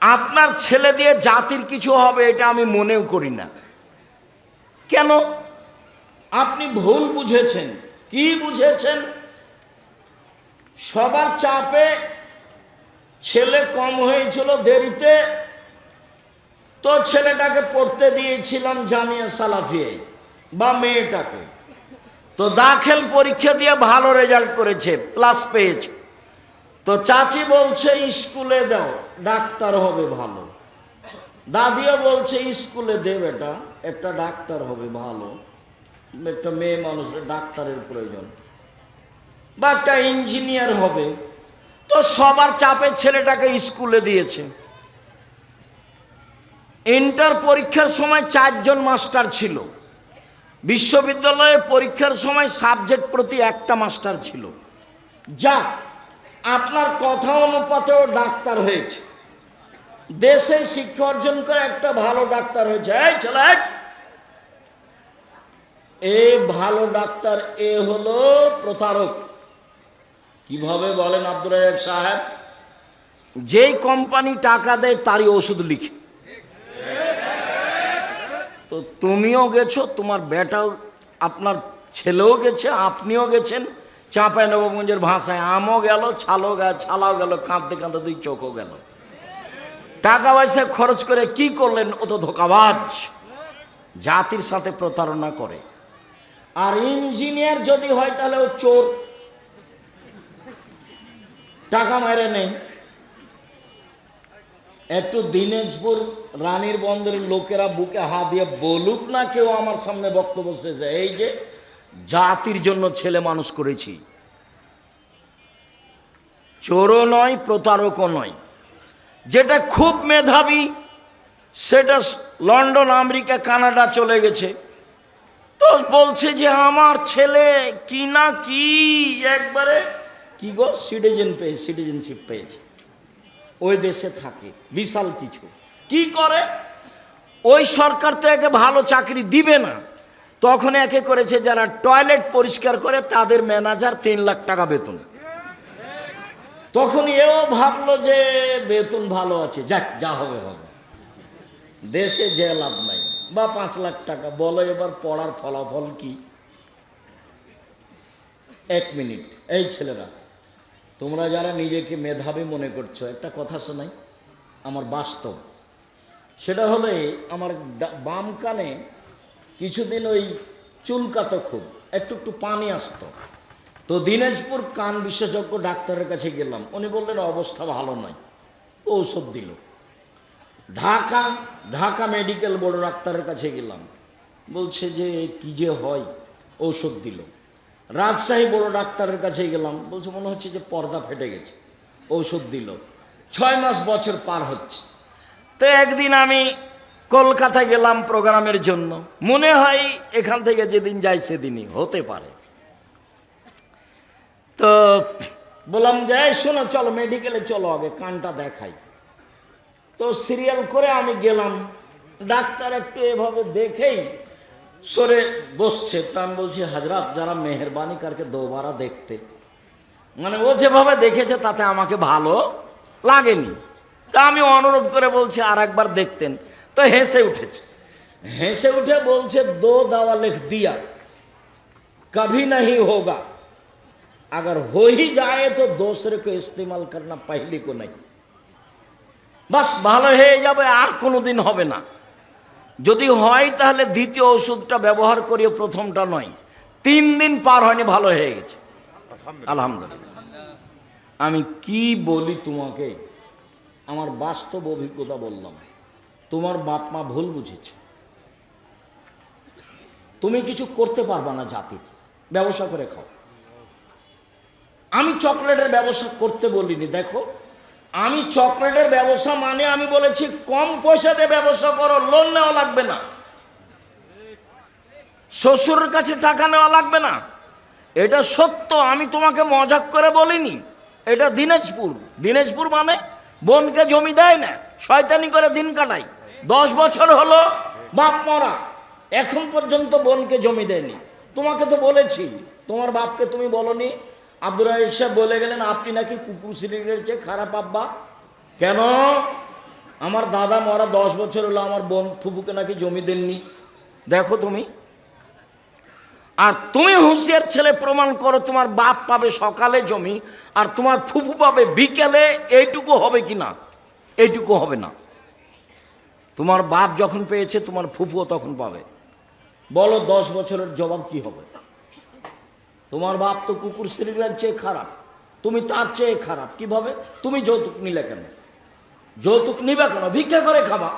আপনার ছেলে দিয়ে জাতির কিছু হবে, এটা আমি মনেও করি না। কেন? আপনি ভুল বুঝেছেন। কি বুঝেছেন? সবার চাপে ছেলে কম হয়েছিল দেরিতে, তো ছেলেটাকে পড়তে দিয়েছিলাম জামিয়া সালাফিয়ে বা মেয়েটাকে। তো দাখেল পরীক্ষা দিয়ে ভালো রেজাল্ট করেছে প্লাস পেয়েছে। তো চাচি বলছে, স্কুলে দাও, ডাক্তার হবে ভালো। দাদিও বলছে, স্কুলে দে বেটা, একটা ডাক্তার হবে ভালো। একটা মেয়ে মানুষের ডাক্তারের প্রয়োজন। বা একটা ইঞ্জিনিয়ার হবে। তো সবার চাপে ছেলেটাকে স্কুলে দিয়েছে। ইন্টার পরীক্ষার সময় চারজন মাস্টার ছিল। বিশ্ববিদ্যালয়ে পরীক্ষার সময় সাবজেক্ট প্রতি একটা মাস্টার ছিল। যাক আপনার কথা অনুপাতেও ডাক্তার হয়েছে। দেশে শিক্ষা অর্জন করে একটা ভালো ডাক্তার হয়েছে। এ ভালো ডাক্তার এ হলো প্রতারক। কীভাবে বলেন রাজাক সাহেব? যেই কোম্পানি টাকা দেয়, তারই ওষুধ লিখে। তো তুমিও গেছো, তোমার বেটাও, আপনার ছেলেও গেছে, আপনিও গেছেন। চাঁপাই নবগঞ্জের ভাষায় আমও গেল ছালও গেল, ছালাও গেল, কাঁদতে কাঁদতে দুই চোখও গেল। টাকা পয়সা খরচ করে কি করলেন? ও তো ধোকাবাজ। জাতির সাথে প্রতারণা করে। আর ইঞ্জিনিয়ার যদি হয়, তাহলে ও চোর। টাকা মেরে নেই। একটু দিনাজপুর রানীর বন্দরের লোকেরা বুকে হাত দিয়ে বলুক না কেউ আমার সামনে বক্তব্য শেষে। এই যে জাতির জন্য ছেলে মানুষ করেছি। চোরও নয়, প্রতারকও নয়। যেটা খুব মেধাবী, সেটা লন্ডন, আমেরিকা, কানাডা চলে গেছে। তো বলছে যে আমার ছেলে কি না কি, একবারে কি গো সিটিজেন পেয়ে সিটিজেনশিপ পেয়েছে। ওই দেশে থাকে, বিশাল কিছু। কি করে? ওই সরকার তো একে ভালো চাকরি দিবে না। তখন একে করেছে যারা টয়লেট পরিষ্কার করে তাদের ম্যানেজার তিন লাখ টাকা বেতন। তখন এও ভাবলো যে বেতন ভালো আছে, যাক, যা হবে হবে। দেশে যে লাভ নাই। বা পাঁচ লাখ টাকা, বলো এবার পড়ার ফলাফল কি? এক মিনিট, এই ছেলেরা, তোমরা যারা নিজেকে মেধাবী মনে করছ, একটা কথা শোনাই, আমার বাস্তব। সেটা হলে আমার বাম কানে কিছুদিন ওই চুলকাতো খুব, একটু একটু পানি আসতো। তো দিনাজপুর কান বিশেষজ্ঞ ডাক্তারের কাছে গেলাম, উনি বললেন, অবস্থা ভালো নয়। ঔষধ দিল। ঢাকা ঢাকা মেডিকেল বড় ডাক্তারের কাছে গেলাম। বলছে যে, কি যে হয়? ঔষধ দিল। রাজশাহী বড় ডাক্তারের কাছে গেলাম, বলছে, মনে হচ্ছে যে পর্দা ফেটে গেছে। ঔষধ দিল। ছয় মাস বছর পার হচ্ছে। তো একদিন আমি কলকাতা গেলাম প্রোগ্রামের জন্য। মনে হয় এখান থেকে যেদিন যাই সেদিনই, হতে পারে। তো বললাম যে শোনো, চলো, মেডিকেলে চলো আগে, কানটা দেখাই। তো সিরিয়াল করে আমি গেলাম। ডাক্তার একটু এভাবে দেখেই সরে বসছে। তা আমি বলছি, হাজরাত, যারা মেহরবানি কারকে দোবারা দেখতে। মানে ও যেভাবে দেখেছে, তাতে আমাকে ভালো লাগেনি। তা আমি অনুরোধ করে বলছি, আর একবার দেখতেন। তো হেসে উঠেছে হেসে উঠে বলছে দো দাওয়া লিখ দিয়া कभी नहीं होगा अगर हो ही जाए तो दूसरे को इस्तेमाल करना पहले को नहीं বাস ভালো হয়ে যাবে আর কোনো দিন হবে না যদি হয় তাহলে দ্বিতীয় ওষুধটা ব্যবহার করিয়ে প্রথমটা নয় তিন দিন পার হয়নি ভালো হয়ে গেছে আলহামদুলিল্লাহ আমি কি বলি তোমাকে আমার বাস্তব অভিজ্ঞতা বললাম তোমার বাপ মা ভুল বুঝেছে। তুমি কিছু করতে পারবা না জাতির। ব্যবসা করে খাও। আমি চকলেটের ব্যবসা করতে বলিনি, দেখো। আমি চকলেটের ব্যবসা মানে আমি বলেছি, কম পয়সাতে ব্যবসা করো, লোন নেওয়া লাগবে না। শ্বশুরের কাছে টাকা নেওয়া লাগবে না। এটা সত্য, আমি তোমাকে মজাক করে বলিনি। এটা দিনাজপুর। দিনাজপুর মানে বোনকে জমি দেয় না, শয়তানি করে দিন কাটাই দশ বছর হলো বাপ মরা। এখন পর্যন্ত বোনকে জমি দেয়নি। তোমাকে তো বলেছি, তোমার বাপকে তুমি বলনি। আব্দুর রাহিক সাহেব বলে গেলেন, আপনি নাকি কুকুর সিলিন্ডারের চেয়ে খারাপ আব্বা? কেন? আমার দাদা মরা দশ বছর হলো, আমার বোন ফুফুকে নাকি জমি দেননি। দেখো তুমি। আর তুমি হুঁশিয়ার ছেলে প্রমাণ করো, তোমার বাপ পাবে সকালে জমি, আর তোমার ফুফু পাবে বিকেলে, এইটুকু হবে কি না এইটুকু হবে না। তোমার বাপ যখন পেয়েছে, তোমার ফুফুও তখন পাবে। বলো, দশ বছরের জবাব কি হবে? তোমার বাপ তো কুকুর শ্রীরার চেয়ে খারাপ। তুমি তার চেয়ে খারাপ। কীভাবে তুমি যৌতুক নিলে কেন? যৌতুক নিবে কেন? ভিক্ষা করে খাবা?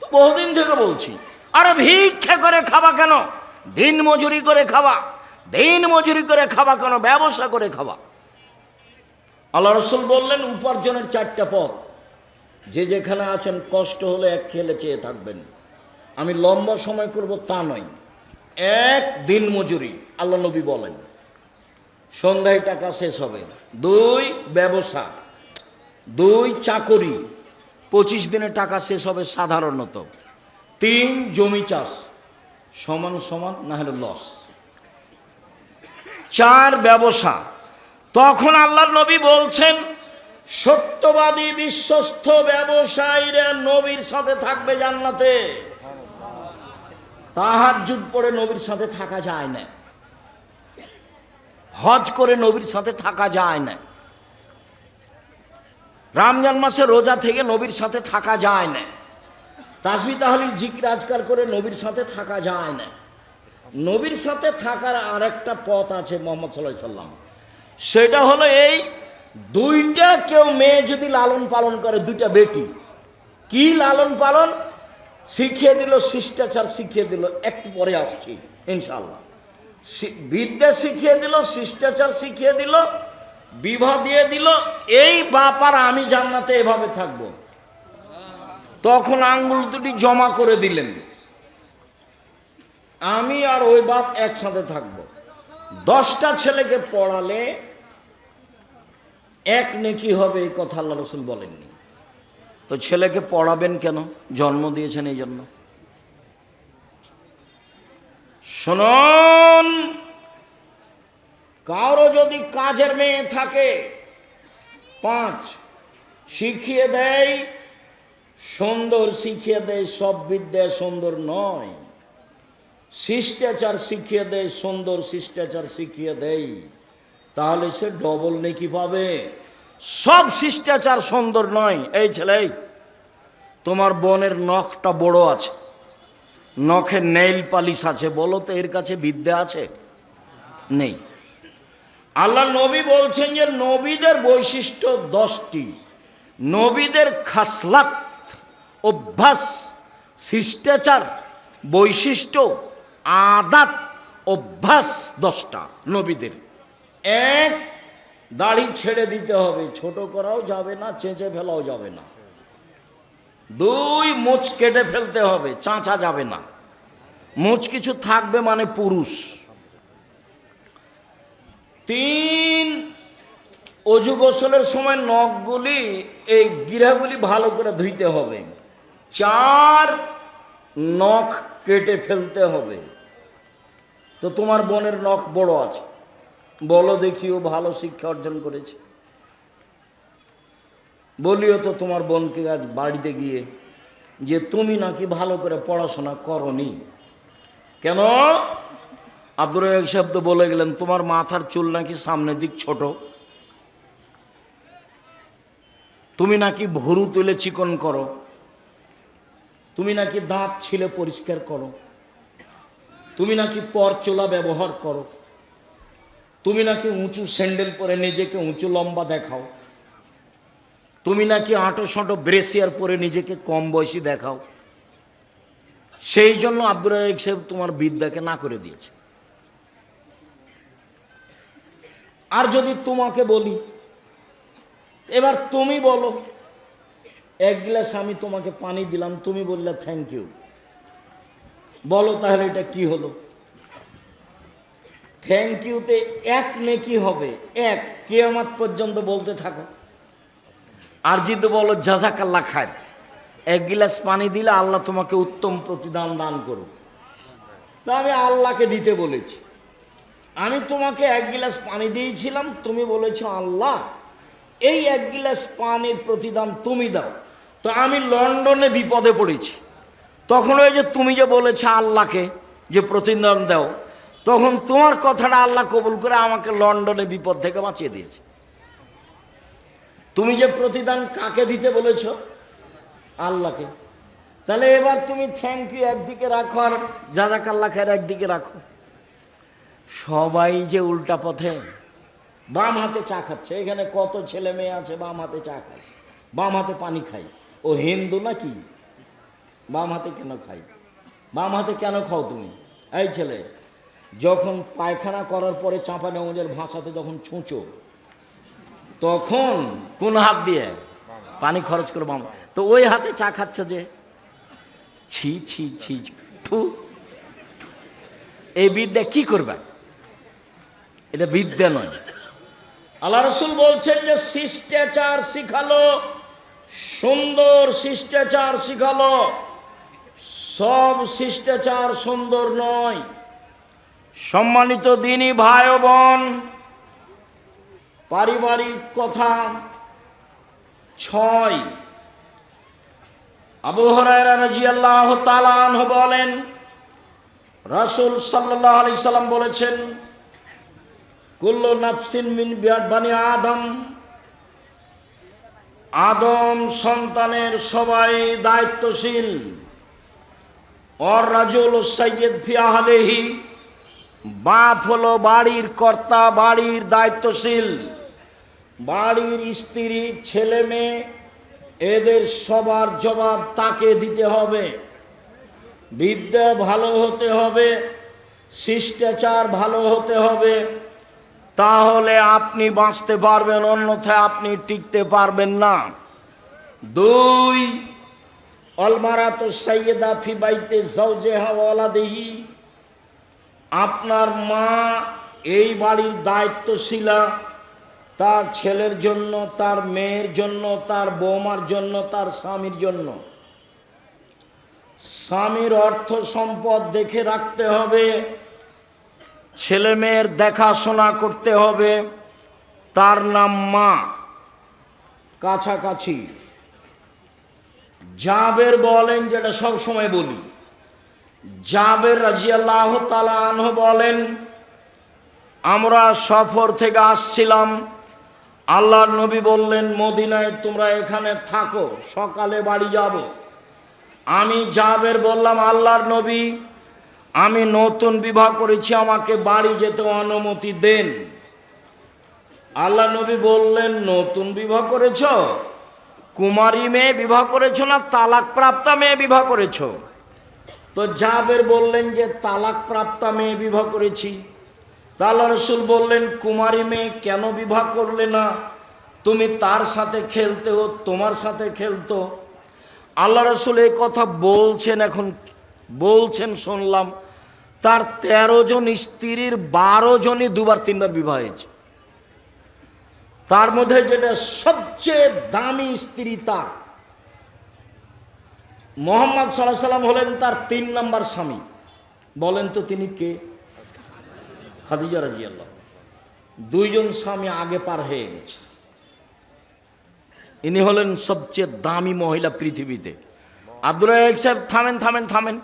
তো বহুদিন থেকে বলছি, আরে ভিক্ষা করে খাবা কেন? দিন মজুরি করে খাবা। দিন মজুরি করে খাবা কেন? ব্যবসা করে খাবা। আল্লাহ রসুল বললেন, উপার্জনের চারটা পথ। যে যেখানে আছেন, কষ্ট হলে এক খেলে চেয়ে থাকবেন। আমি লম্বা সময় করব তা নয়। এক দিন মজুরি, আল্লাহ নবী বলেন। সন্ধ্যায় টাকা শেষ হবে। দুই, ব্যবসা। দুই, চাকরি। পঁচিশ দিনে টাকা শেষ হবে সাধারণত। তিন, জমি চাষ। সমান সমান, না হলে লস। চার, ব্যবসা। তখন আল্লাহর নবী বলছেন সত্যবাদী বিশ্বস্ত ব্যবসায়ীরা নবীর সাথে থাকবে জান্নাতে। তাহার যুগ পরে নবীর সাথে থাকা যায় না। হজ করে নবীর সাথে থাকা যায় না। রমজান মাসে রোজা থেকে নবীর সাথে থাকা যায় না। তাসবি তাহলিল জিকির আজকার করে নবীর সাথে থাকা যায় না। নবীর সাথে থাকার আরেকটা পথ আছে মোহাম্মদ সাল্লাম। সেটা হলো এই দুইটা কেউ মেয়ে যদি লালন পালন করে, দুইটা বেটি। কি লালন পালন? শিখিয়ে দিল, শিষ্টাচার শিখিয়ে দিল, একটু পরে আসছি ইনশাল্লাহ বিদ্যা শিখিয়ে দিল, শিষ্টাচার শিখিয়ে দিল, বিবাহ দিয়ে দিল, এই বাপার আমি জান্নাতে এভাবে থাকব। তখন আঙ্গুল দুটি জমা করে দিলেন। আমি আর ওই বাপ একসাথে থাকব। দশটা ছেলেকে পড়ালে এক নেকি হবে এই কথা আল্লাহ রসুল বলেননি। তো ছেলেকে পড়াবেন কেন? জন্ম দিয়েছেন এই জন্য। শুনুন, কারও যদি কাজের মেয়ে থাকে, পাঁচ, শিখিয়ে দেয়, সুন্দর শিখিয়ে দেয়, সব বিদ্যা সুন্দর নয়। শিষ্টাচার শিখিয়ে দেয়, সুন্দর শিষ্টাচার শিখিয়ে দেয়। তাহলে সে ডবল নেকি পাবে। সব শিষ্টাচার সুন্দর নয়। এই ছেলে তোমার বোনের নখটা বড় আছে। নখে নেইল পালিশ আছে। বলো তো, এর কাছে বিদ্যা আছে? নেই। আল্লাহ নবী বলছেন যে, নবীদের বৈশিষ্ট্য দশটি। নবীদের খাসলাত, অভ্যাস, শিষ্টাচার, বৈশিষ্ট্য, আদাত, অভ্যাস দশটা নবীদের। এক, দাড়ি ছেড়ে দিতে হবে। ছোট করাও যাবে না, চেঁচে ফেলাও যাবে না। দুই মোচ কেটে ফেলতে হবে, চাঁচা যাবে না। মোচ কিছু থাকবে মানে পুরুষ। তিন, অজু গোসলের সময় নখগুলি, এই গিরাগুলি ভালো করে ধুইতে হবে। চার, নখ কেটে ফেলতে হবে। তো তোমার বোনের নখ বড় আছে। বলো দেখিও ভালো শিক্ষা অর্জন করেছে। বলিও তো তোমার বোনকে আজ বাড়িতে গিয়ে যে তুমি নাকি ভালো করে পড়াশোনা করনি। কেন? আব্দুর সাহেব তো বলে গেলেন, তোমার মাথার চুল নাকি সামনের দিক ছোট। তুমি নাকি ভরু তুলে চিকন করো। তুমি নাকি দাঁত ছিলে পরিষ্কার করো। তুমি নাকি পর চোলা ব্যবহার করো। তুমি নাকি উঁচু স্যান্ডেল পরে নিজেকে উঁচু লম্বা দেখাও। তুমি নাকি আঁটো সাঁটো ব্রেসিয়ার পরে নিজেকে কম বয়সী দেখাও। সেই জন্য আব্দুর রাজাক সাহেব তোমার বিদ্যাকে না করে দিয়েছে। আর যদি তোমাকে বলি, এবার তুমি বলো, এক গ্লাস আমি তোমাকে পানি দিলাম, তুমি বললে থ্যাংক ইউ বলো তাহলে এটা কি হলো? থ্যাংক ইউতে এক নেকি হবে। এক, কেয়ামাত পর্যন্ত বলতে থাকো। আর যদি বলো জাজাকাল্লা খায় এক গিলাস পানি দিলে আল্লাহ তোমাকে উত্তম প্রতিদান দান করুক। তা আমি আল্লাহকে দিতে বলেছি। আমি তোমাকে এক গিলাস পানি দিয়েছিলাম, তুমি বলেছ, আল্লাহ, এই এক গিলাস পানির প্রতিদান তুমি দাও। তো আমি লন্ডনে বিপদে পড়েছি। তখন ওই যে তুমি যে বলেছ আল্লাহকে যে প্রতিদান দাও তখন তোমার কথাটা আল্লাহ কবুল করে আমাকে লন্ডনে বিপদ থেকে বাঁচিয়ে দিয়েছে। তুমি যে প্রতিদান কাকে দিতে বলেছ? আল্লাহকে। তাহলে এবার তুমি থ্যাংক ইউ একদিকে রাখো আর জাজাকাল্লা খের একদিকে রাখো। সবাই যে উল্টা পথে বাম হাতে চা খাচ্ছে, এখানে কত ছেলে মেয়ে আছে, বাম হাতে চা খায়, বাম হাতে পানি খায়। ও হিন্দু নাকি? বাম হাতে কেন খাই বাম হাতে কেন খাও তুমি? এই ছেলে যখন পায়খানা করার পরে চাঁপা নেওয়াজের ভাষাতে যখন ছুঁচো, তখন কোন হাত দিয়ে পানি খরচ করে বাম তো ওই হাতে চা খাচ্ছ যে, ছি ছি ছি ঠু এই বিদ্যা কি করবে? এটা বিদ্যা নয়। আল্লাহ রসুল বলছেন যে, শিষ্টাচার শিখালো, সুন্দর শিষ্টাচার শিখালো। সব শিষ্টাচার সুন্দর নয়। সম্মানিত দিনী ভাই বোন, পারিবারিক কথা ছয়। আবু হরায়রা রাজিয়াল্লাহ তালান বলেন, রাসূল সাল্লাল্লাহু আলাইহি সাল্লাম বলেছেন, কুল্লু নাফসিন মিন বানি আদম। আদম সন্তানের সবাই দায়িত্বশীল। অর রাজুল সৈয়দ ফিয়াহালেহি বাপ হলো বাড়ির কর্তা, বাড়ির দায়িত্বশীল। বাড়ির স্ত্রী, ছেলে মেয়ে, এদের সবার জবাব তাকে দিতে হবে। বিদ্যা ভালো হতে হবে, শিষ্টাচার ভালো হতে হবে। তাহলে আপনি বাঁচতে পারবেন, অন্যথায় আপনি টিকতে পারবেন না। দুই অলমারাত সৈয়দা ফি বাইতে জৌজেহা ওয়ালাদিহি। আপনার মা এই বাড়ির দায়িত্বশীলা, তার ছেলের জন্য, তার মেয়ের জন্য, তার বৌমার জন্য, তার স্বামীর জন্য। স্বামীর অর্থ সম্পদ দেখে রাখতে হবে, ছেলে মেয়ের দেখাশোনা করতে হবে, তার নাম মা। কাছাকাছি। জাবের বলেন যেটা সব সময় বলি। জাবের রাজিয়াল্লাহ তালা আনহ বলেন, আমরা সফর থেকে আসছিলাম। আল্লাহর নবী বললেন, মদিনায় তোমরা এখানে থাকো, সকালে বাড়ি যাব। আমি জাবের বললাম, আল্লাহর নবী, আমি নতুন বিবাহ করেছি, আমাকে বাড়ি যেতে অনুমতি দেন। আল্লাহ নবী বললেন, নতুন বিবাহ করেছ? কুমারী মেয়ে বিবাহ করেছ না তালাক প্রাপ্তা মেয়ে বিবাহ করেছ? তো জাবের বললেন যে তালাক প্রাপ্তা মেয়ে বিবাহ করেছি। তা আল্লাহ রসুল বললেন, কুমারী মেয়ে কেন বিবাহ করলে না? তুমি তার সাথে খেলতে ও তোমার সাথে খেলতো। আল্লাহ রসুল এই কথা বলছেন এখন, বলছেন, শুনলাম। তার তেরো জন স্ত্রীর বারো জনই দুবার তিনবার বিবাহ হয়েছে। তার মধ্যে যেটা সবচেয়ে দামি স্ত্রী তার। মোহাম্মদ সাল্লাহ সাল্লাম হলেন তার তিন নম্বর স্বামী। বলেন তো তিনি কে? খাদিজা রাজি আল্লাহ দুইজন স্বামী আগে পার হয়ে গেছে। ইনি হলেন সবচেয়ে দামি মহিলা পৃথিবীতে। আব্দুল সাহেব, থামেন থামেন থামেন।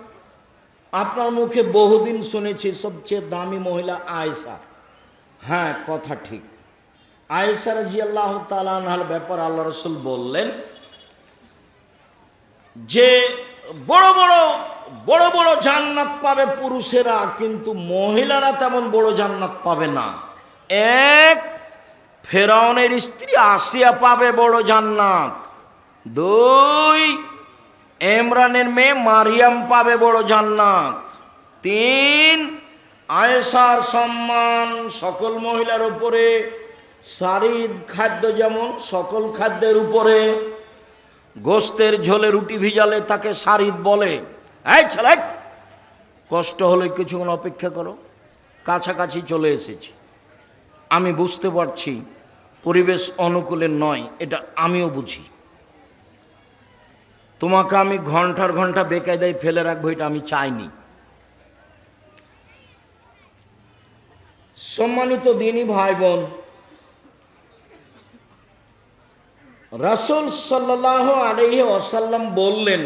আপনার মুখে বহুদিন শুনেছি সবচেয়ে দামি মহিলা আয়েশা। হ্যাঁ কথা ঠিক। আয়েশা রাজি আল্লাহ তালার ব্যাপার আল্লাহ রসুল বললেন যে বড় বড় বড় বড় জান্নাত পাবে পুরুষেরা, কিন্তু মহিলারা তেমন বড় জান্নাত পাবে না। এক, ফেরাউনের স্ত্রী আসিয়া পাবে বড় জান্নাত। দুই এমরানের মেয়ে মারিয়াম পাবে বড় জান্নাত। তিন, আয়েশার সম্মান সকল মহিলার উপরে, সারিদ খাদ্য যেমন সকল খাদ্যের উপরে গোস্তের ঝোলে রুটি ভিজালে তাকে সারিদ বলে, এই ছেলে, কষ্ট হলে কিছুক্ষণ অপেক্ষা করো, কাছাকাছি চলে এসেছি। আমি বুঝতে পারছি পরিবেশ অনুকূলে নয়, এটা আমিও বুঝি। তোমাকে আমি ঘণ্টার ঘণ্টা বেকায়দায় ফেলে রাখব, এটা আমি চাইনি। সম্মানিত দিনী ভাই বোন রাসুল সাল্লাহ আলহি ওসাল্লাম বললেন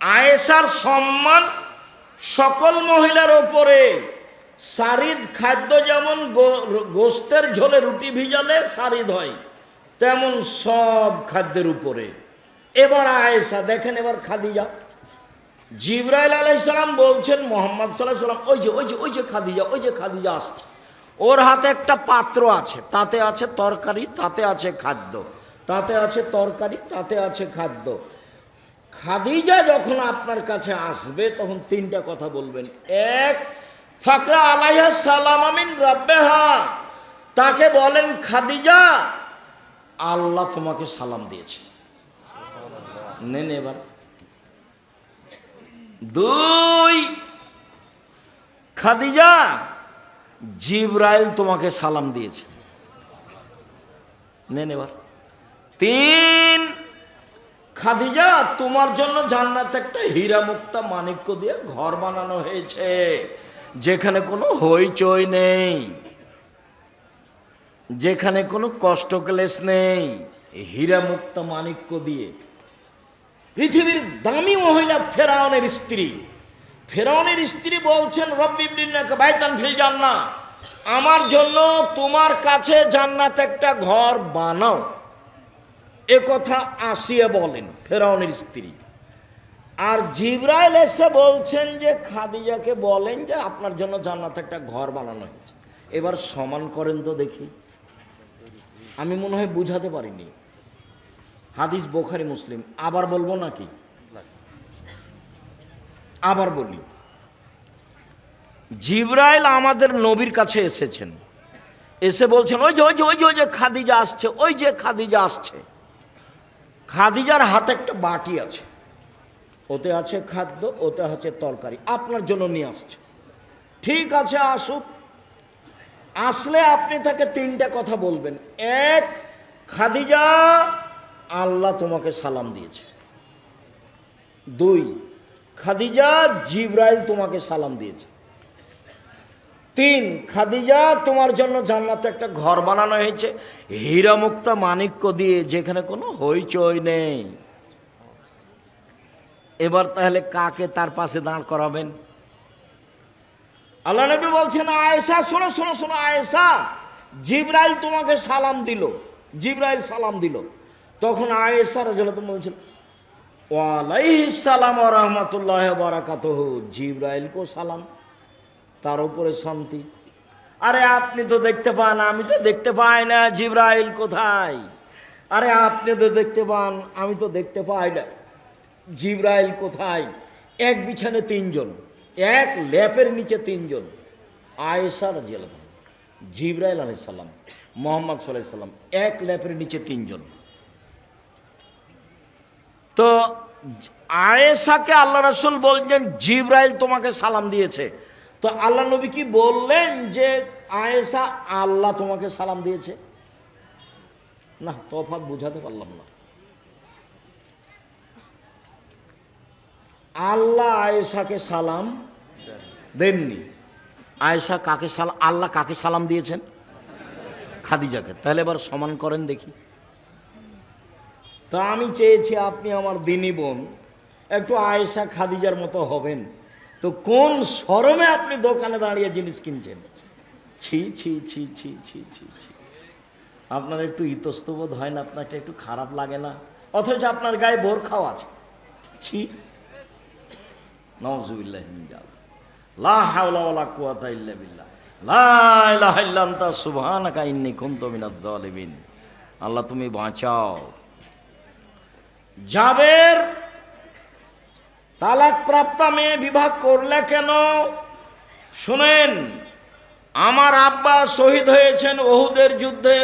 আয়েসার সম্মান সকল মহিলার ওপরে সারিদ খাদ্য যেমন গোস্তের ঝোলে রুটি ভিজালে সারিদ হয়, তেমন সব খাদ্যের উপরে। এবার আয়েসা দেখেন এবার খাদিজা। জিব্রাইল আলাইসালাম বলছেন মোহাম্মদ সাল্লাহ সাল্লাম ওই যে ওই যে ওই যে খাদিজা, ওই যে খাদিজা আসছে। ওর হাতে একটা পাত্র আছে, তাতে আছে তরকারি, তাতে আছে খাদ্য। তাতে আছে তরকারি, তাতে আছে খাদ্য। খাদিজা যখন আপনার কাছে আসবে, তখন তিনটা কথা বলবেন। এক, ফাকরা আলাইহা সালাম আমিন রাব্বেহা। তাকে বলেন, খাদিজা, আল্লাহ তোমাকে সালাম দিয়েছে। নেন এবার। দুই, খাদিজা, জিব্রাইল তোমাকে সালাম দিয়েছে। নেন এবার। তিন, খাদিজা, তোমার জন্য জান্নাতে একটা হীরা মুক্তা মানিক্য দিয়ে ঘর বানানো হয়েছে, যেখানে কোনো হইচই নেই, যেখানে কোনো কষ্ট ক্লেশ নেই হীরা মুক্তা মানিক্য দিয়ে। পৃথিবীর দামি মহিলা ফেরাউনের স্ত্রী ফেরাউনের স্ত্রী বলছেন, রব্বি বিল্লাকে বাইতান ফিল জান্না আমার জন্য তোমার কাছে জান্নাত একটা ঘর বানাও। এ কথা আসিয়ে বলেন ফেরাউনের স্ত্রী। আর জিব্রাইল এসে বলছেন যে, খাদিজাকে বলেন যে, আপনার জন্য জান্নাত একটা ঘর বানানো হয়েছে। এবার সমান করেন তো দেখি। আমি মনে হয় বুঝাতে পারিনি। হাদিস বোখারি মুসলিম। আবার বলব নাকি? আবার বলি। জিব্রাইল আমাদের নবীর কাছে এসেছেন। এসে বলছেন, ওই যে ওই যে ওই যে ওই যে খাদিজা আসছে, ওই যে খাদিজা আসছে। খাদিজার হাতে একটা বাটি আছে। ওতে আছে খাদ্য, ওতে আছে তরকারি। আপনার জন্য নিয়ে আসছে। ঠিক আছে, আসুক। আসলে আপনি তাকে তিনটা কথা বলবেন। এক, খাদিজা, আল্লাহ তোমাকে সালাম দিয়েছে। দুই, খাদিজা জিব্রাইল তোমাকে সালাম দিয়েছে। তিন, খাদিজা, তোমার জন্য জান্নাতে একটা ঘর বানানো হয়েছে। হীরামুক্তা মানিক্য দিয়ে যেখানে কোনো হইচই নেই। এবার তাহলে কাকে তার পাশে দাঁড় করাবেন? আল্লাহ নবী বলছেন, আয়েশা, শোনো শোনো শোনো, আয়েশা, জিব্রাইল তোমাকে সালাম দিল। জিব্রাইল সালাম দিল। তখন আয়েশা রাজলত বলছেন, ওয়ালাইহিস সালাম ওয়া রাহমাতুল্লাহি জিব্রাইল কো সালাম। তার উপরে শান্তি। আরে আপনি তো দেখতে পান, আমি তো দেখতে পাই না, জিব্রাইল কোথায়? আরে আপনি তো দেখতে পান, আমি তো দেখতে পাই না, জিব্রাইল কোথায়? এক বিছানে তিনজন, এক ল্যাপের নিচে তিনজন। আয়েশার জেল জিব্রাইল আলাই সাল্লাম মোহাম্মদ সাল্লাহ সাল্লাম এক ল্যাপের নিচে তিনজন। তো আয়েশাকে আল্লাহ রসুল বলছেন, জিব্রাইল তোমাকে সালাম দিয়েছে। তো আল্লাহ নবী কি বললেন যে, আয়েশা, আল্লাহ তোমাকে সালাম দিয়েছে? না, তফাৎ বুঝাতে পারলাম না। আল্লাহ আয়েশাকে সালাম দেননি। আয়েশা কাকে সালাম আল্লাহ কাকে সালাম দিয়েছেন? খাদিজাকে। তাহলে এবার সমান করেন দেখি। তা আমি চেয়েছি আপনি আমার দিনী বোন, একটু আয়েশা খাদিজার মতো হবেন। তো কোন শরমে আপনি দোকানে দাঁড়িয়ে জিনিস কিনছেন? ছি ছি ছি ছি ছি ছি ছি। আপনার একটু ইতস্তবোধ হয় না, আপনাকে একটু খারাপ লাগে না? অথচ আপনার গায়ে বোরখাও আছে। ছি। জালিক। লা ইল্লা লা আল্লাহ তুমি বাঁচাও। জাবের তালাক প্রাপ্তা মেয়ে বিবাহ করলে কেন? শুনেন আমার আব্বা শহীদ হয়েছেন ওহুদের যুদ্ধে।